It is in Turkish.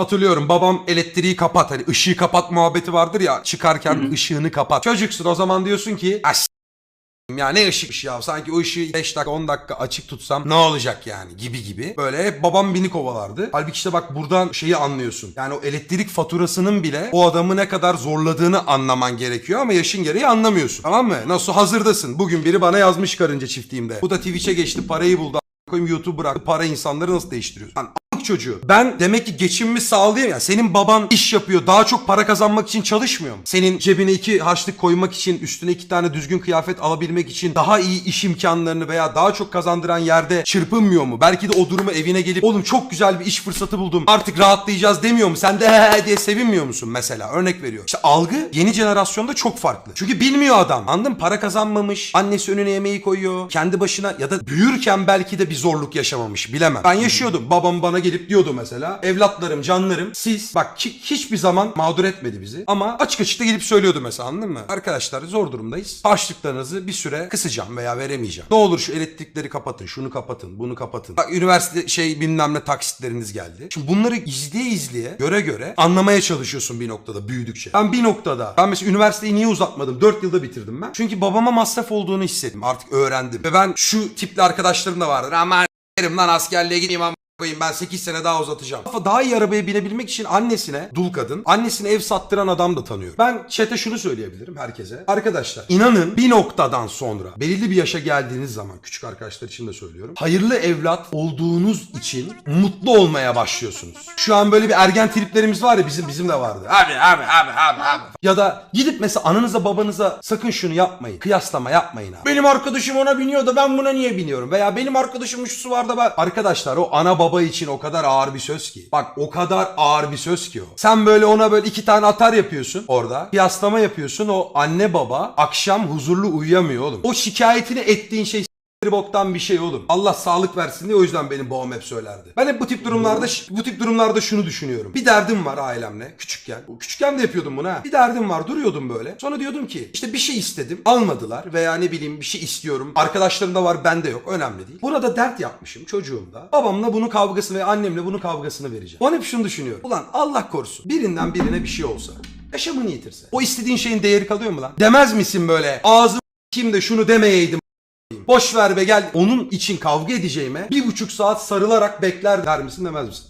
Hatırlıyorum babam elektriği kapat hani ışığı kapat muhabbeti vardır ya çıkarken ışığını kapat. Çocuksun o zaman diyorsun ki "Ah, s- ya ne ışık ya sanki o ışığı 5 dakika 10 dakika açık tutsam ne olacak yani gibi gibi. Böyle hep babam beni kovalardı. Halbuki işte bak buradan şeyi anlıyorsun. Yani o elektrik faturasının bile o adamı ne kadar zorladığını anlaman gerekiyor ama yaşın gereği anlamıyorsun. Tamam mı? Nasıl hazırdasın? Bugün biri bana yazmış karınca çiftliğimde. Bu da Twitch'e geçti parayı buldu. a- koyayım YouTube bıraktı. Para insanları nasıl değiştiriyorsun? Lan a**lık çocuğu. Ben demek ki geçimimi sağlayayım ya. Senin baban iş yapıyor. Daha çok para kazanmak için çalışmıyor mu? Senin cebine iki harçlık koymak için, üstüne iki tane düzgün kıyafet alabilmek için daha iyi iş imkanlarını veya daha çok kazandıran yerde çırpınmıyor mu? Belki de o durumu evine gelip oğlum çok güzel bir iş fırsatı buldum. Artık rahatlayacağız demiyor mu? Sen de he he diye sevinmiyor musun mesela? Örnek veriyor. İşte algı yeni jenerasyonda çok farklı. Çünkü bilmiyor adam. Anladın mı? Para kazanmamış. Annesi önüne yemeği koyuyor. Kendi başına ya da büyürken belki de bir zorluk yaşamamış. Bilemem. Ben yaşıyordum. Babam bana gelip diyordu mesela. Evlatlarım, canlarım siz bak ki, hiçbir zaman mağdur etmedi bizi. Ama açık açık da gelip söylüyordu mesela anladın mı? Arkadaşlar zor durumdayız. Harçlıklarınızı bir süre kısacağım veya veremeyeceğim. Ne olur şu elektrikleri kapatın, şunu kapatın, bunu kapatın. Bak üniversite şey bilmem ne taksitleriniz geldi. Şimdi bunları izleye izleye, göre göre anlamaya çalışıyorsun bir noktada büyüdükçe. Ben bir noktada, ben mesela üniversiteyi niye uzatmadım? 4 yılda bitirdim ben. Çünkü babama masraf olduğunu hissettim. Artık öğrendim. Ve ben şu tipli arkadaşlarım da vardır. Ama Derim lan askerliğe gideyim ama koyayım ben 8 sene daha uzatacağım. Daha iyi arabaya binebilmek için annesine, dul kadın, annesine ev sattıran adam da tanıyor. Ben çete şunu söyleyebilirim herkese. Arkadaşlar inanın bir noktadan sonra belirli bir yaşa geldiğiniz zaman küçük arkadaşlar için de söylüyorum. Hayırlı evlat olduğunuz için mutlu olmaya başlıyorsunuz. Şu an böyle bir ergen triplerimiz var ya bizim bizim de vardı. Abi abi abi abi abi. Ya da gidip mesela ananıza babanıza sakın şunu yapmayın. Kıyaslama yapmayın abi. Benim arkadaşım ona biniyor da ben buna niye biniyorum? Veya benim arkadaşımın şusu var da ben... Arkadaşlar o ana baba için o kadar ağır bir söz ki. Bak o kadar ağır bir söz ki o. Sen böyle ona böyle iki tane atar yapıyorsun orada. Kıyaslama yapıyorsun. O anne baba akşam huzurlu uyuyamıyor oğlum. O şikayetini ettiğin şey bir boktan bir şey oğlum. Allah sağlık versin diye o yüzden benim babam hep söylerdi. Ben hep bu tip durumlarda bu tip durumlarda şunu düşünüyorum. Bir derdim var ailemle küçükken. Küçükken de yapıyordum bunu ha. Bir derdim var duruyordum böyle. Sonra diyordum ki işte bir şey istedim. Almadılar veya ne bileyim bir şey istiyorum. Arkadaşlarımda var bende yok. Önemli değil. Burada dert yapmışım çocuğumda. Babamla bunun kavgasını ve annemle bunun kavgasını vereceğim. Ben hep şunu düşünüyorum. Ulan Allah korusun. Birinden birine bir şey olsa. Yaşamını yitirse. O istediğin şeyin değeri kalıyor mu lan? Demez misin böyle? Ağzım kim de şunu demeyeydim. Boş ver be gel. Onun için kavga edeceğime bir buçuk saat sarılarak bekler der misin demez misin?